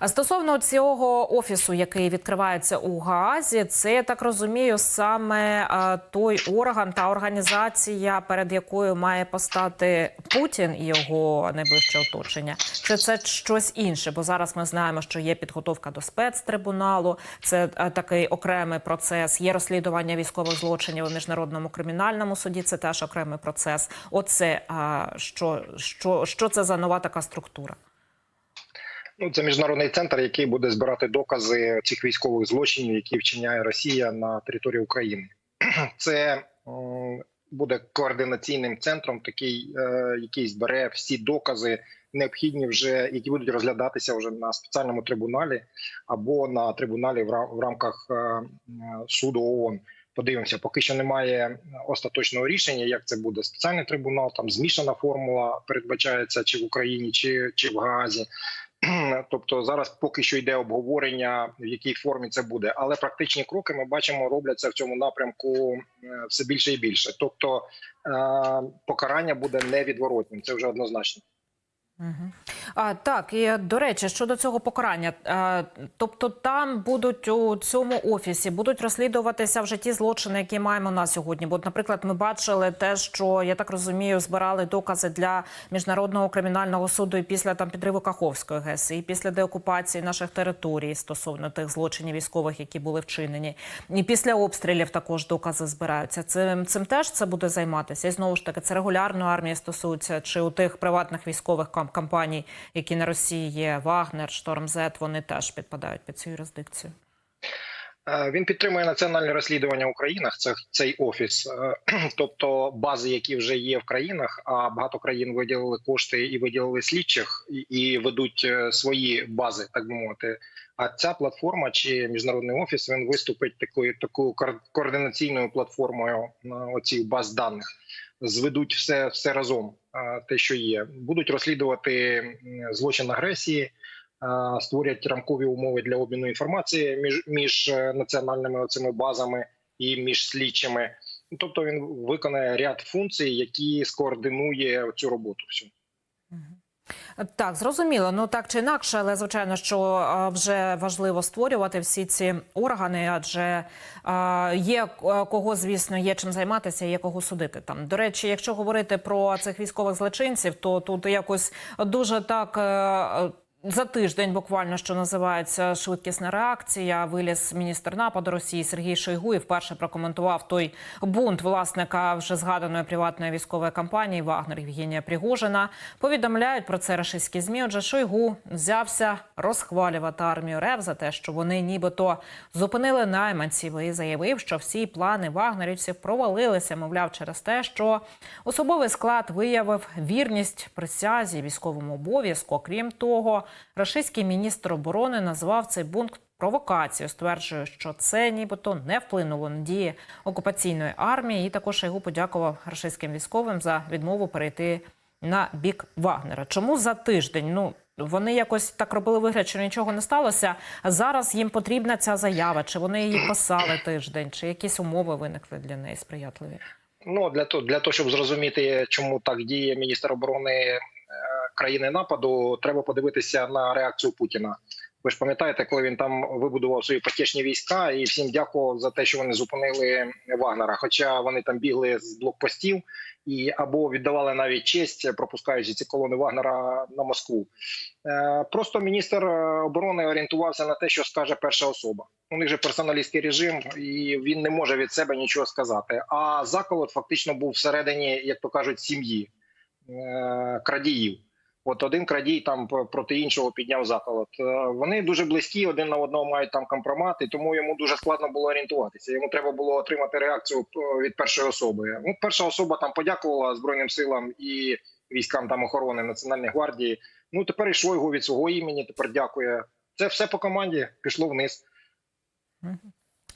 А стосовно цього офісу, який відкривається у Гаазі, це я так розумію, саме той орган та організація, перед якою має постати Путін і його найближче оточення. Чи це щось інше? Бо зараз ми знаємо, що є підготовка до спецтрибуналу, це такий окремий процес. Є розслідування військових злочинів у міжнародному кримінальному суді. Це теж окремий процес. Оце що, що, що це за нова така структура? Ну, це міжнародний центр, який буде збирати докази цих військових злочинів, які вчиняє Росія на території України. Це буде координаційним центром, такий, е, який збере всі докази, необхідні вже, які будуть розглядатися вже на спеціальному трибуналі або на трибуналі в рамках е, суду ООН. Подивимося, поки що немає остаточного рішення, як це буде спеціальний трибунал. Там змішана формула передбачається чи в Україні, чи, чи в Гаазі. Тобто зараз поки що йде обговорення, в якій формі це буде, але практичні кроки ми бачимо робляться в цьому напрямку е, все більше і більше. Тобто е, покарання буде невідворотним. Це вже однозначно. А, так, і до речі, щодо цього покарання, а, тобто там будуть у цьому офісі будуть розслідуватися вже ті злочини, які маємо на сьогодні. Бо, наприклад, ми бачили те, що я так розумію, збирали докази для міжнародного кримінального суду і після там підриву Каховської ГЕС, і після деокупації наших територій стосовно тих злочинів військових, які були вчинені, і після обстрілів також докази збираються. Цим цим теж це буде займатися. І знову ж таки, це регулярної армії стосується чи у тих приватних військових кам- компаній, які на Росії є Вагнер, Штормзет, вони теж підпадають під цю юрисдикцію. Е, Він підтримує національне розслідування в країнах. Це цей офіс, Е, тобто бази, які вже є в країнах. А багато країн виділили кошти і виділили слідчих і, ведуть е, свої бази, так би мовити. А ця платформа чи міжнародний офіс він виступить такою такою координаційною платформою на оцих баз даних. Зведуть все, все разом, те, що є, будуть розслідувати злочин агресії створять рамкові умови для обміну інформації між між е, національними цими базами і між слідчими. Тобто він виконає ряд функцій, які скоординує цю роботу. всю. Так, зрозуміло. Ну так чи інакше, але звичайно, що вже важливо створювати всі ці органи, адже є е, кого, звісно, є чим займатися, є кого судити там. До речі, якщо говорити про цих військових злочинців, то тут якось дуже так. За тиждень буквально що називається швидкісна реакція. Виліз міністр нападу Росії Сергій Шойгу і вперше прокоментував той бунт власника вже згаданої приватної військової компанії Вагнер Євгенія Пригожина. Повідомляють про це рашистські змі. Отже, Шойгу взявся розхвалювати армію РФ за те, що вони нібито зупинили найманців і заявив, що всі плани вагнерівців провалилися, мовляв, через те, що особовий склад виявив вірність присязі військовому обов'язку. Крім того, рашистський міністр оборони назвав цей пункт провокацією. Стверджує, що це нібито не вплинуло на дії окупаційної армії. І також Шойгу подякував рашистським військовим за відмову перейти на бік Вагнера. Чому за тиждень? Ну вони якось так робили вигляд, що нічого не сталося. А зараз їм потрібна ця заява. Чи вони її писали тиждень, чи якісь умови виникли для неї сприятливі? Ну для того, для того, щоб зрозуміти, чому так діє міністр оборони країни нападу, треба подивитися на реакцію Путіна. Ви ж пам'ятаєте, коли він там вибудував свої потішні війська, і всім дякував за те, що вони зупинили Вагнера. Хоча вони там бігли з блокпостів і або віддавали навіть честь, пропускаючи ці колони Вагнера на Москву. Е, Просто міністр е, оборони орієнтувався на те, що скаже перша особа. У них же персоналістський режим, і він не може від себе нічого сказати. А заколот фактично був всередині, як то кажуть, сім'ї е, крадіїв. От один крадій там проти іншого підняв заколот. Е, Вони дуже близькі, один на одного мають там компромат, і тому йому дуже складно було орієнтуватися. Йому треба було отримати реакцію е, від першої особи. Ну, перша особа там подякувала збройним силам і військам там охорони Національної гвардії. Ну тепер і Шойгу від свого імені. Тепер дякує. Це все по команді пішло вниз.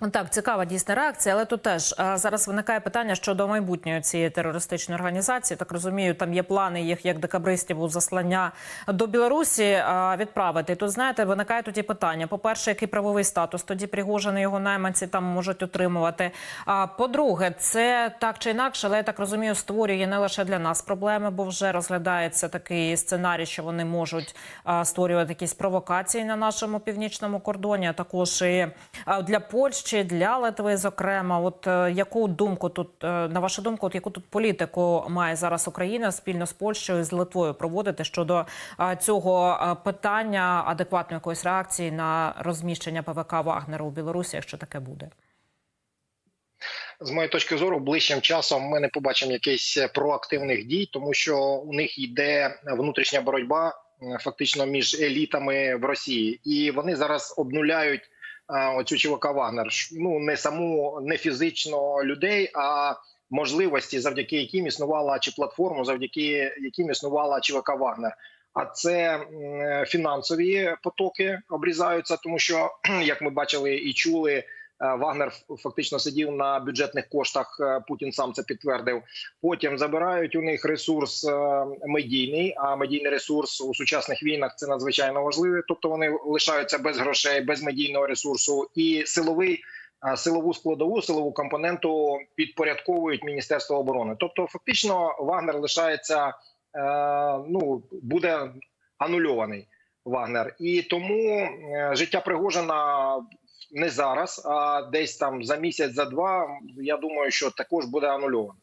Так, цікава дійсна реакція, але тут теж зараз виникає питання щодо майбутньої цієї терористичної організації. Так розумію, там є плани їх як декабристів у заслання до Білорусі відправити. Тут знаєте, виникає тоді питання: по перше, який правовий статус тоді Пригожин його найманці там можуть отримувати. А по-друге, це так чи інакше, але я так розумію, створює не лише для нас проблеми, бо вже розглядається такий сценарій, що вони можуть створювати якісь провокації на нашому північному кордоні, а також і для Польщі, для Литви, зокрема. От е, яку думку тут е, на вашу думку, от яку тут політику має зараз Україна спільно з Польщею з Литвою проводити щодо цього питання адекватної якоїсь реакції на розміщення ПВК Вагнера у Білорусі, якщо таке буде? З моєї точки зору, ближчим часом ми не побачимо якихось проактивних дій, тому що у них йде внутрішня боротьба е, фактично між елітами в Росії, і вони зараз обнуляють е, оцю чувака Вагнер. Ну не саму не фізично людей, а можливості, завдяки яким існувала чи платформу, завдяки яким існувала ЧВК Вагнер. А це фінансові потоки обрізаються, тому що як ми бачили і чули. Е, Вагнер фактично сидів на бюджетних коштах. е, Путін сам це підтвердив. Потім забирають у них ресурс е, медійний. А медійний ресурс у сучасних війнах це надзвичайно важливе. Тобто вони лишаються без грошей, без медійного ресурсу і силовий. Силову складову, силову компоненту підпорядковують Міністерство оборони. Тобто, фактично, Вагнер лишається ну буде анульований Вагнер, і тому життя Пригожина не зараз, а десь там за місяць, за два. Я думаю, що також буде анульовано.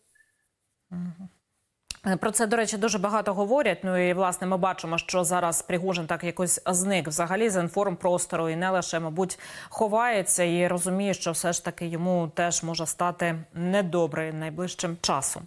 Про це, до речі, дуже багато говорять. Ну і власне ми бачимо, що зараз Пригожин так якось зник взагалі з інформпростору і не лише, мабуть, ховається і розуміє, що все ж таки йому теж може стати недобре найближчим часом.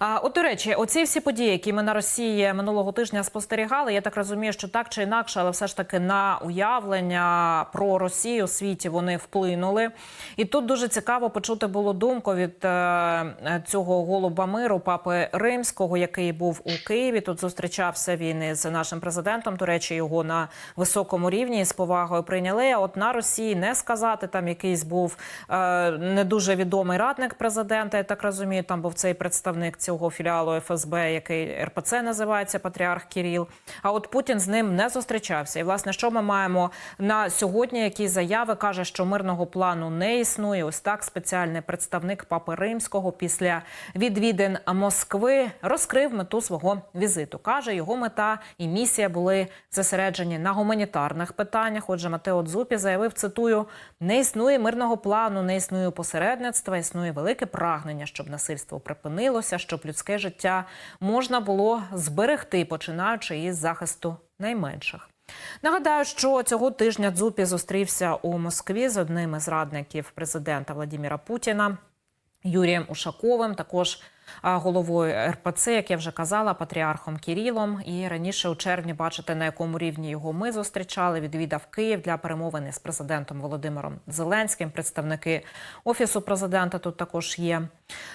От до речі, оці всі події, які ми на Росії минулого тижня спостерігали, я так розумію, що так чи інакше, але все ж таки на уявлення про Росію у світі вони вплинули. І тут дуже цікаво почути було думку від е, цього голуба миру папи римського, який був у Києві. Тут зустрічався він із нашим президентом. До речі, його на високому рівні з повагою прийняли. А от на Росії не сказати там якийсь був е, не дуже відомий радник президента. Я так розумію, там був цей представник цього філіалу ФСБ, який РПЦ називається Патріарх Кіріл. А от Путін з ним не зустрічався. І власне, що ми маємо на сьогодні? Які заяви каже, що мирного плану не існує. Ось так спеціальний представник Папи Римського після відвідин Москви розкрив мету свого візиту. каже, його мета і місія були зосереджені на гуманітарних питаннях. Отже, Матео Дзупі заявив: цитую: не існує мирного плану, не існує посередництва, існує велике прагнення, щоб насильство припинилося, щоб людське життя можна було зберегти, починаючи із захисту найменших. Нагадаю, що цього тижня Дзупі зустрівся у Москві з одним із радників президента Владіміра Путіна Юрієм Ушаковим, також головою РПЦ, як я вже казала, патріархом Кірілом. І раніше у червні бачите, на якому рівні його ми зустрічали. Відвідав Київ для перемовини з президентом Володимиром Зеленським. Представники офісу президента тут також є.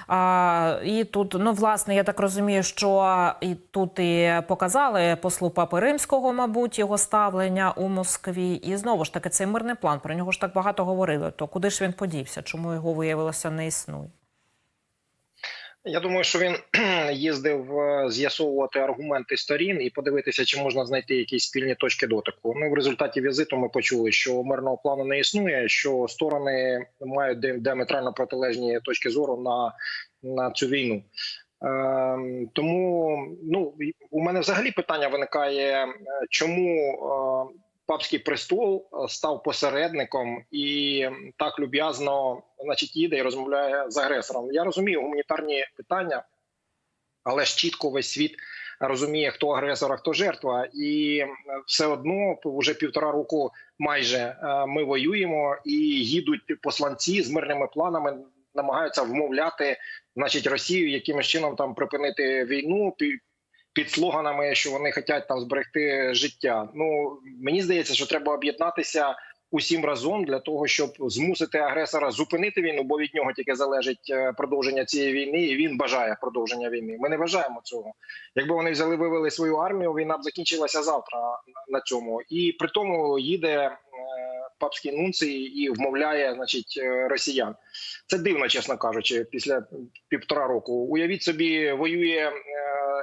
А, і тут, ну власне, я так розумію, що і тут і показали послу Папи Римського, мабуть, його ставлення у Москві. І знову ж таки цей мирний план. Про нього ж так багато говорили. То куди ж він подівся? Чому його виявилося не існує? Я думаю, що він їздив е, з'ясовувати аргументи сторін і подивитися, чи можна знайти якісь спільні точки дотику. Ну в результаті візиту ми почули, що мирного плану не існує, що сторони мають діаметрально протилежні точки зору на, на цю війну. Ем, тому ну у мене взагалі питання виникає, е, чому е, папський престол е, став посередником і так люб'язно, значить, їде і розмовляє з агресором. Я розумію гуманітарні питання, але ж чітко весь світ розуміє, хто агресор, а хто жертва, і все одно вже півтора року майже е, ми воюємо і їдуть посланці з мирними планами, намагаються вмовляти, значить, Росію якимось чином там припинити війну. Пі- Під слоганами, що вони хочуть там зберегти життя. Ну мені здається, що треба об'єднатися усім разом для того, щоб змусити агресора зупинити війну, бо від нього тільки залежить е, продовження цієї війни, і він бажає продовження війни. Ми не бажаємо цього. Якби вони взяли вивели свою армію, війна б закінчилася завтра на цьому. І при тому їде е, папський нунцій і вмовляє, значить, е, росіян. Це дивно, чесно кажучи, після півтора року. Уявіть собі, воює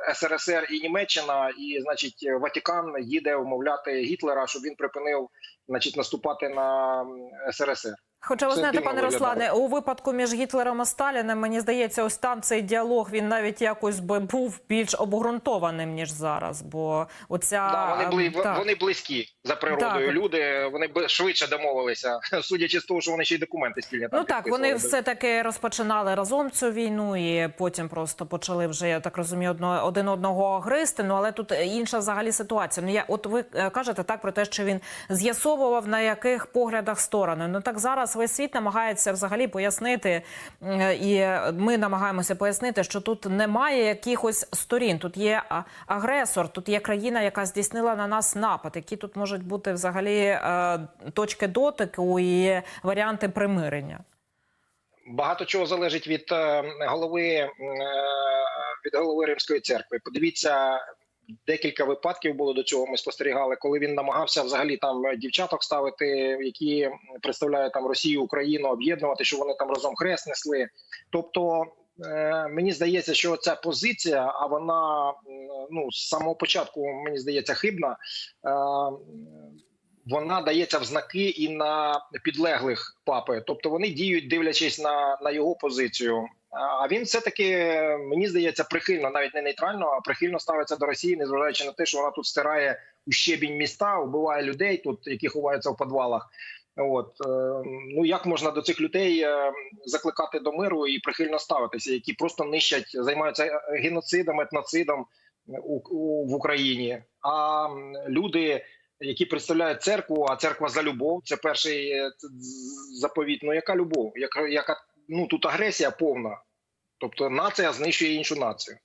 е, СРСР і Німеччина, і значить, Ватикан їде вмовляти Гітлера, щоб він припинив, значить, наступати на СРСР. Хоча ви знаєте, пане. Руслане, у випадку між Гітлером і Сталіним, мені здається, ось там цей діалог він навіть якось би був більш обґрунтованим ніж зараз. Бо оця Да, вони були ем, так. вони близькі за природою. Так. Люди вони б швидше домовилися, судячи з того, що вони ще й документи спільні. там Ну так, вони все таки розпочинали разом цю війну, і потім просто почали вже я так розумію, одно, один одного гризти. Ну але тут інша взагалі ситуація. Ну я от ви е, кажете так про те, що він з'ясовував на яких поглядах сторони. Ну так зараз весь світ намагається взагалі пояснити, е, і ми намагаємося пояснити, що тут немає якихось сторін. Тут є агресор, тут є країна, яка здійснила на нас напад. Які тут можуть бути взагалі е, точки дотику і варіанти примирення. багато чого залежить від е, голови від голови Римської церкви. Подивіться. Декілька випадків було до цього. Ми спостерігали, коли він намагався взагалі там дівчаток ставити, які представляють там Росію, Україну, об'єднувати, що вони там разом хрест несли. Тобто е, мені здається, що ця позиція, а вона ну з самого початку мені здається хибна. Е, вона дається в знаки і на підлеглих папи, тобто вони діють, дивлячись на, на його позицію. А він все таки мені здається прихильно, навіть не нейтрально, а прихильно ставиться до Росії, незважаючи на те, що вона тут стирає у щебінь міста, вбиває людей тут, які ховаються в підвалах. От е, ну як можна до цих людей е, закликати до миру і прихильно ставитися, які просто нищать, займаються геноцидом, етноцидом в Україні. А люди, які представляють церкву, а церква за любов, це перший е, заповіт. Ну яка любов? Яка яка ну тут агресія повна, тобто нація знищує іншу націю.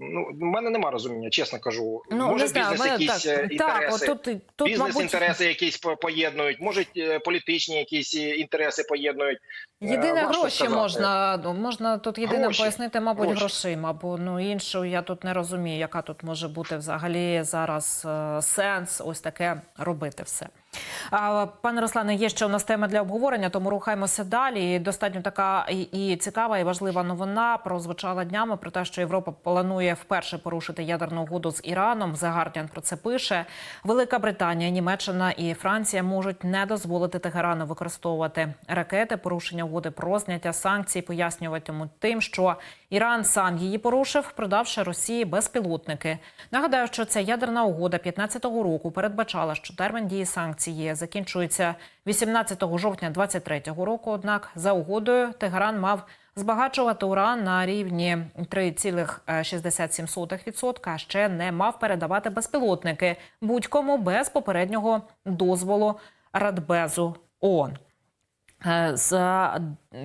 Ну в мене нема розуміння, чесно кажу. Ну може не знаю, бізнес мене якісь так, е, так, от тут, тут Бізнес мабуть, інтереси якісь поєднують, можуть е, політичні якісь е, інтереси поєднують. Єдине важко гроші сказати. можна ну, можна тут єдине Гроші. пояснити, мабуть, Гроші. грошима. Бо ну іншу я тут не розумію, яка тут може бути взагалі зараз сенс ось таке робити все. Пане Руслане, є ще у нас тема для обговорення, тому рухаємося далі. Достатньо така і цікава і важлива новина прозвучала днями про те, що Європа планує вперше порушити ядерну угоду з Іраном. The Guardian про це пише. Велика Британія, Німеччина і Франція можуть не дозволити Тегерану використовувати ракети. Порушення угоди про зняття санкцій пояснюватимуть тим, що Іран сам її порушив, продавши Росії безпілотники. Нагадаю, що ця ядерна угода 15-го року передбачала, що термін дії санкцій ЄС закінчується 18 жовтня 23-го року. Однак за угодою Тегеран мав збагачувати уран на рівні 3,67%, а ще не мав передавати безпілотники будь-кому без попереднього дозволу Радбезу ООН. Е, З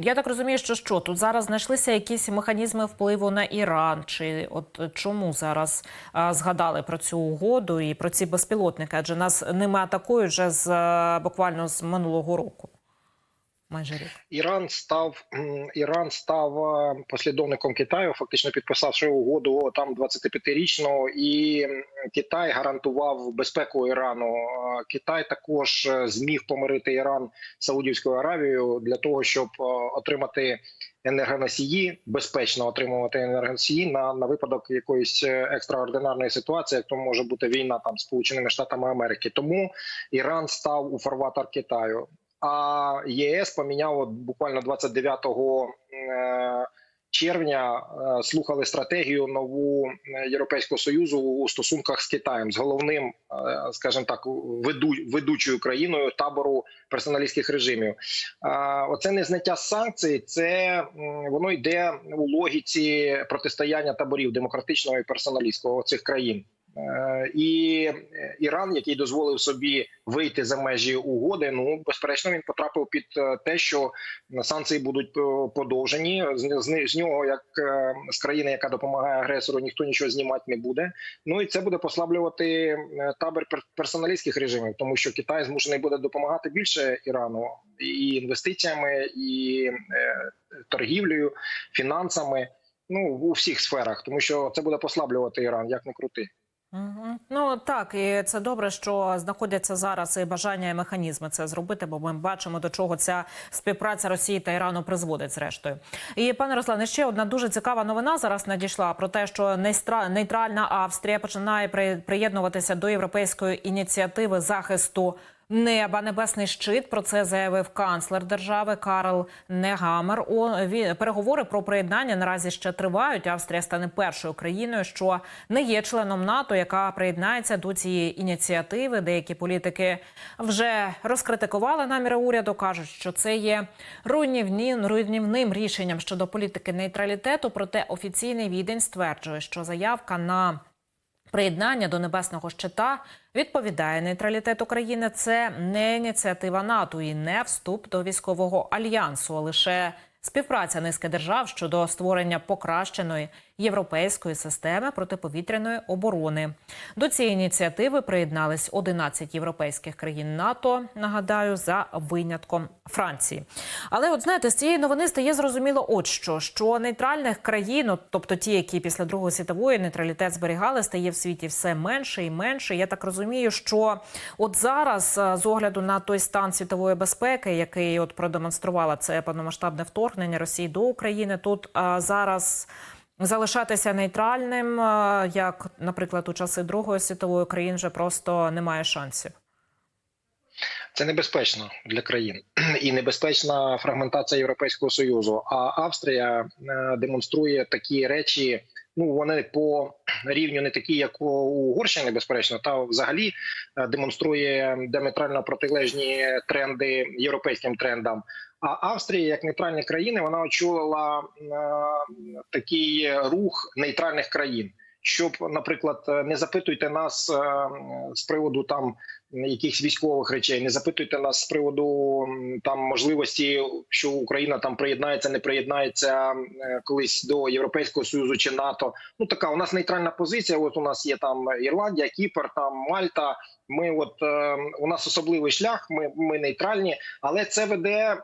я так розумію, що що тут зараз знайшлися якісь механізми впливу на Іран, чи от чому зараз а, згадали про цю угоду і про ці безпілотники? Адже нас ними атакують вже з е, буквально з минулого року. Майже рік. Іран став Іран став е, послідовником Китаю, фактично підписавши угоду там 25-річну, і Китай гарантував безпеку Ірану. Е, Китай також е, зміг помирити Іран Саудівською Аравією для того, щоб отримати енергоносії, безпечно отримувати енергоносії на, на випадок якоїсь екстраординарної ситуації, як то може бути війна там Сполученими Штатами Америки. Тому Іран став у фарватер Китаю. А ЄС поміняв от буквально 29 е, червня. е, Слухали стратегію нову е, Європейського союзу у стосунках з Китаєм з головним, скажімо так, веду, ведучою країною табору персоналістських режимів. Оце незняття санкцій. Це воно йде у логіці протистояння таборів демократичного і персоналістського цих країн. Е, І Іран, який дозволив собі вийти за межі угоди, ну безперечно, він потрапив під е, те, що санкції будуть е, подовжені. З, нього, як е, з країни, яка допомагає агресору, ніхто нічого знімати не буде. Ну і це буде послаблювати е, табір пер- персоналістських режимів, тому що Китай змушений буде допомагати більше Ірану і інвестиціями, і е, торгівлею, фінансами. Ну у всіх сферах, тому що це буде послаблювати Іран, як не крути. Ну так, і це добре, що знаходяться зараз і бажання і механізми це зробити, бо ми бачимо, до чого ця співпраця Росії та Ірану призводить зрештою. І пане Руслане, ще одна дуже цікава новина зараз надійшла про те, що нейтральна Австрія починає при- приєднуватися до європейської ініціативи захисту. Неба небесний щит про це заявив канцлер держави Карл Негамер. Переговори про приєднання наразі ще тривають. Австрія стане першою країною, що не є членом НАТО, яка приєднається до цієї ініціативи. Деякі політики вже розкритикували наміри уряду. кажуть, що це є руйнівні, руйнівним рішенням щодо політики нейтралітету. Проте офіційний відень стверджує, що заявка на Приєднання до небесного щита відповідає нейтралітет України. Це не ініціатива НАТО і не вступ до військового альянсу, а лише співпраця низки держав щодо створення покращеної європейської системи протиповітряної оборони. До цієї ініціативи приєднались 11 європейських країн НАТО. Нагадаю, за винятком Франції. Але, от знаєте, з цієї новини стає зрозуміло, от що що нейтральних країн, от, тобто ті, які після Другої світової нейтралітет зберігали, стає в світі все менше і менше. Я так розумію, що от зараз, е, з огляду на той стан світової безпеки, який от продемонструвала це повномасштабне вторгнення Росії до України, тут а, зараз. Залишатися нейтральним, е, як, наприклад, у часи Другої світової країн вже просто немає шансів. Це небезпечно для країн і небезпечна фрагментація Європейського союзу. А Австрія е, демонструє такі речі. Ну вони по рівню не такі, як у Угорщині, безперечно, та взагалі е, демонструє диаметрально протилежні тренди європейським трендам. А Австрія, як нейтральні країни, вона очолила е, такий рух нейтральних країн. Щоб, наприклад, не запитуйте нас е, з приводу там якихось військових речей, не запитуйте нас з приводу там можливості, що Україна там приєднається, не приєднається е, колись до Європейського союзу чи НАТО. Ну така у нас нейтральна позиція. От у нас є там Ірландія, Кіпр, там Мальта. Ми, от е, у нас особливий шлях. Ми, ми нейтральні, але це веде е,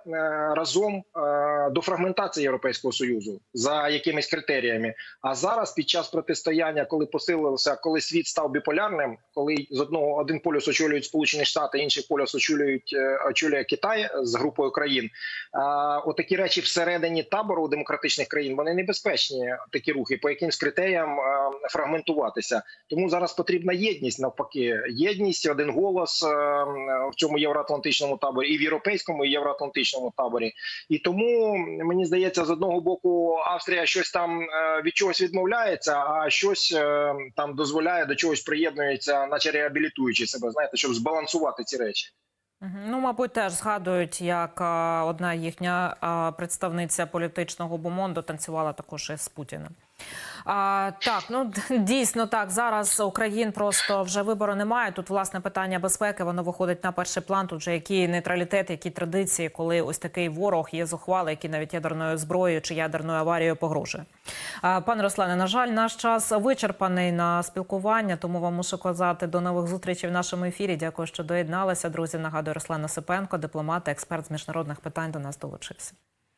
разом е, до фрагментації Європейського союзу за якимись критеріями. А зараз, під час протистояння, коли посилився, коли світ став біполярним, коли з одного один полюс очолюють Сполучені Штати, інший полюс очолюють е, очолює Китай з групою країн. А, отакі речі всередині табору демократичних країн вони небезпечні. Такі рухи по якимсь критеріям фрагментуватися. Тому зараз потрібна єдність навпаки. Єдність, один голос е, в цьому євроатлантичному таборі, і в європейському, і євроатлантичному таборі. І тому мені здається, з одного боку Австрія щось там е, від чогось відмовляється, а щось там дозволяє до чогось приєднується, наче реабілітуючи себе. Знаєте, щоб збалансувати ці речі. Ну, мабуть, теж згадують, як одна їхня представниця політичного бумонду танцювала також із Путіним. А, так, ну дійсно так. Зараз Україн просто вже вибору немає. Тут власне питання безпеки воно виходить на перший план. Тут же які нейтралітет, які традиції, коли ось такий ворог є зухвалий, який навіть ядерною зброєю чи ядерною аварією погрожує. А, пане Руслане, на жаль, наш час вичерпаний на спілкування, тому вам мушу казати до нових зустрічей в нашому ефірі. Дякую, що доєдналися. Друзі, нагадую, Руслан Осипенко, дипломат, експерт з міжнародних питань до нас долучився.